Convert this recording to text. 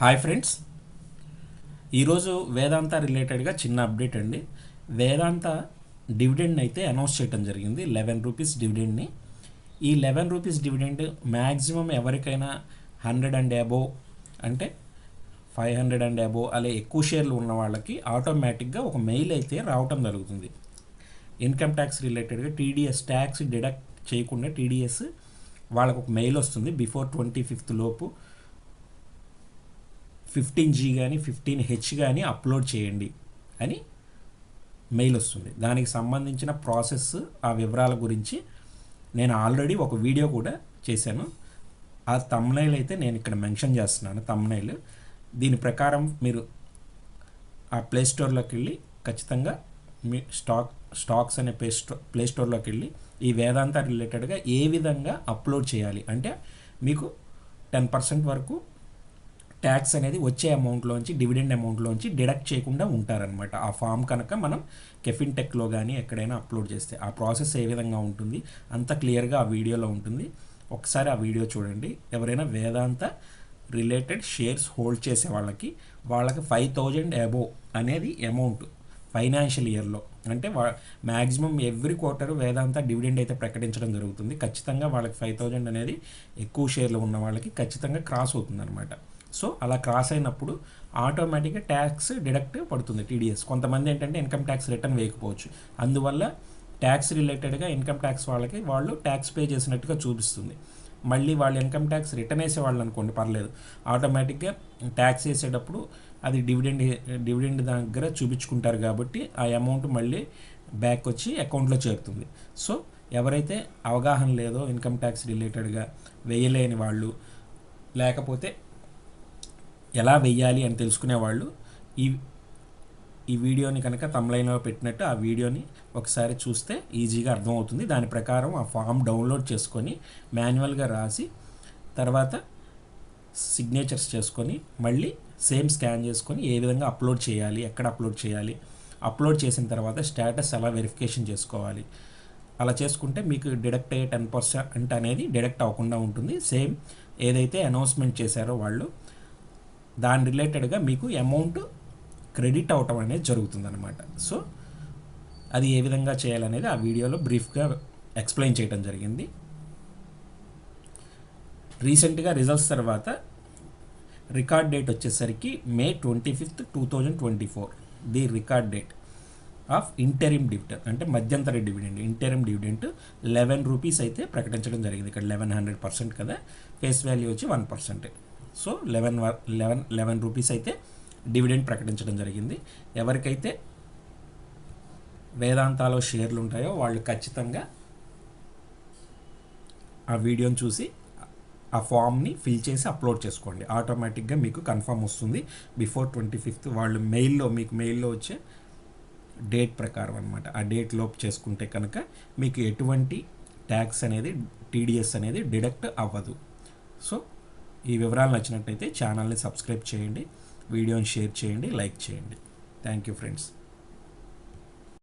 Hi friends. ఈరోజు వేదాంత రిలేటెడ్గా చిన్న అప్డేట్ అండి. వేదాంత డివిడెండ్ అయితే అనౌన్స్ చేయడం జరిగింది. లెవెన్ రూపీస్ డివిడెండ్ని. ఈ లెవెన్ రూపీస్ డివిడెండ్ మ్యాక్సిమం ఎవరికైనా హండ్రెడ్ అండ్ అబోవ్ అంటే ఫైవ్ హండ్రెడ్ అండ్ అబోవ్ అలా ఎక్కువ షేర్లు ఉన్న వాళ్ళకి ఆటోమేటిక్గా ఒక మెయిల్ అయితే రావటం జరుగుతుంది. ఇన్కమ్ ట్యాక్స్ రిలేటెడ్గా టీడీఎస్ ట్యాక్స్ డిడక్ట్ చేయకుండా టీడీఎస్ వాళ్ళకు ఒక మెయిల్ వస్తుంది. బిఫోర్ ట్వంటీ ఫిఫ్త్ లోపు ఫిఫ్టీన్ జీ కానీ ఫిఫ్టీన్ హెచ్ కానీ అప్లోడ్ చేయండి అని మెయిల్ వస్తుంది. దానికి సంబంధించిన ప్రాసెస్ ఆ వివరాల గురించి నేను ఆల్రెడీ ఒక వీడియో కూడా చేశాను. ఆ తమ్నైల్ అయితే నేను ఇక్కడ మెన్షన్ చేస్తున్నాను తమ్నైల్ దీని ప్రకారం మీరు ఆ ప్లే స్టోర్లోకి వెళ్ళి ఖచ్చితంగా మీ స్టాక్ స్టాక్స్ అనే ప్లే స్టో ప్లే స్టోర్లోకి వెళ్ళి ఈ వేదాంత రిలేటెడ్గా ఏ విధంగా అప్లోడ్ చేయాలి అంటే మీకు టెన్ పర్సెంట్ వరకు ట్యాక్స్ అనేది వచ్చే అమౌంట్లోంచి డివిడెండ్ అమౌంట్లోంచి డిడక్ట్ చేయకుండా ఉంటారనమాట ఆ ఫామ్ కనుక మనం కెఫిన్ టెక్లో కానీ ఎక్కడైనా అప్లోడ్ చేస్తే ఆ ప్రాసెస్ ఏ విధంగా ఉంటుంది అంత క్లియర్గా ఆ వీడియోలో ఉంటుంది. ఒకసారి ఆ వీడియో చూడండి. ఎవరైనా వేదాంత రిలేటెడ్ షేర్స్ హోల్డ్ చేసే వాళ్ళకి వాళ్ళకి ఫైవ్ థౌజండ్ అబోవ్ అనేది అమౌంట్ ఫైనాన్షియల్ ఇయర్లో అంటే వా maximum every quarter Vedanta dividend అయితే ప్రకటించడం జరుగుతుంది. ఖచ్చితంగా వాళ్ళకి ఫైవ్ థౌజండ్ అనేది ఎక్కువ షేర్లు ఉన్న వాళ్ళకి ఖచ్చితంగా క్రాస్ అవుతుంది అనమాట సో అలా క్రాస్ అయినప్పుడు ఆటోమేటిక్గా ట్యాక్స్ డిడక్ట్ పడుతుంది టీడీఎస్. కొంతమంది ఏంటంటే ఇన్కమ్ ట్యాక్స్ రిటర్న్ వేయకపోవచ్చు. అందువల్ల ట్యాక్స్ రిలేటెడ్గా ఇన్కమ్ ట్యాక్స్ వాళ్ళకి వాళ్ళు ట్యాక్స్ పే చేసినట్టుగా చూపిస్తుంది. మళ్ళీ వాళ్ళు ఇన్కమ్ ట్యాక్స్ రిటర్న్ వేసేవాళ్ళు అనుకోండి పర్లేదు. ఆటోమేటిక్గా ట్యాక్స్ వేసేటప్పుడు అది డివిడెండ్ డివిడెండ్ దగ్గర చూపించుకుంటారు కాబట్టి ఆ అమౌంట్ మళ్ళీ బ్యాక్ వచ్చి అకౌంట్లో చేరుతుంది. సో ఎవరైతే అవగాహన లేదో ఇన్కమ్ ట్యాక్స్ రిలేటెడ్గా వేయలేని వాళ్ళు లేకపోతే ఎలా వెయ్యాలి అని తెలుసుకునే వాళ్ళు ఈ ఈ వీడియోని కనుక తమ్లైన్లో పెట్టినట్టు ఆ వీడియోని ఒకసారి చూస్తే ఈజీగా అర్థమవుతుంది. దాని ప్రకారం ఆ ఫామ్ డౌన్లోడ్ చేసుకొని మాన్యువల్గా రాసి తర్వాత సిగ్నేచర్స్ చేసుకొని మళ్ళీ సేమ్ స్కాన్ చేసుకొని ఏ విధంగా అప్లోడ్ చేయాలి ఎక్కడ అప్లోడ్ చేయాలి అప్లోడ్ చేసిన తర్వాత స్టేటస్ ఎలా వెరిఫికేషన్ చేసుకోవాలి అలా చేసుకుంటే మీకు డిడక్ట్ అయ్యే టెన్ పర్సెంట్ అనేది డిడక్ట్ అవ్వకుండా ఉంటుంది. సేమ్ ఏదైతే అనౌన్స్మెంట్ చేశారో వాళ్ళు దాని రిలేటెడ్గా మీకు అమౌంట్ క్రెడిట్ అవటం అనేది జరుగుతుందన్నమాట. సో అది ఏ విధంగా చేయాలనేది ఆ వీడియోలో బ్రీఫ్గా ఎక్స్ప్లెయిన్ చేయడం జరిగింది. రీసెంట్గా రిజల్ట్స్ తర్వాత రికార్డ్ డేట్ వచ్చేసరికి May twenty fifth two thousand twenty four. The record date of interim dividend అంటే మధ్యంతర dividend. Interim dividend eleven rupees అయితే ప్రకటించడం జరిగింది. ఇక్కడ లెవెన్ హండ్రెడ్ పర్సెంట్ కదా ఫేస్ వాల్యూ వచ్చి one percent. So eleven eleven eleven rupees అయితే డివిడెండ్ ప్రకటించడం జరిగింది. ఎవరికైతే వేదాంతాలో షేర్లు ఉంటాయో వాళ్ళు ఖచ్చితంగా ఆ వీడియోని చూసి ఆ ఫామ్ని ఫిల్ చేసి అప్లోడ్ చేసుకోండి. ఆటోమేటిక్గా మీకు కన్ఫర్మ్ వస్తుంది. బిఫోర్ ట్వంటీ ఫిఫ్త్ వాళ్ళు మెయిల్లో మీకు మెయిల్లో వచ్చే డేట్ ప్రకారం అనమాట ఆ డేట్ లోపు చేసుకుంటే కనుక మీకు ఎటువంటి ట్యాక్స్ అనేది టీడీఎస్ అనేది డిడక్ట్ అవ్వదు. సో ఈ వివరాలు నచ్చినట్టయితే ఛానల్ని సబ్స్క్రైబ్ చేయండి వీడియోని షేర్ చేయండి లైక్ చేయండి. Thank you friends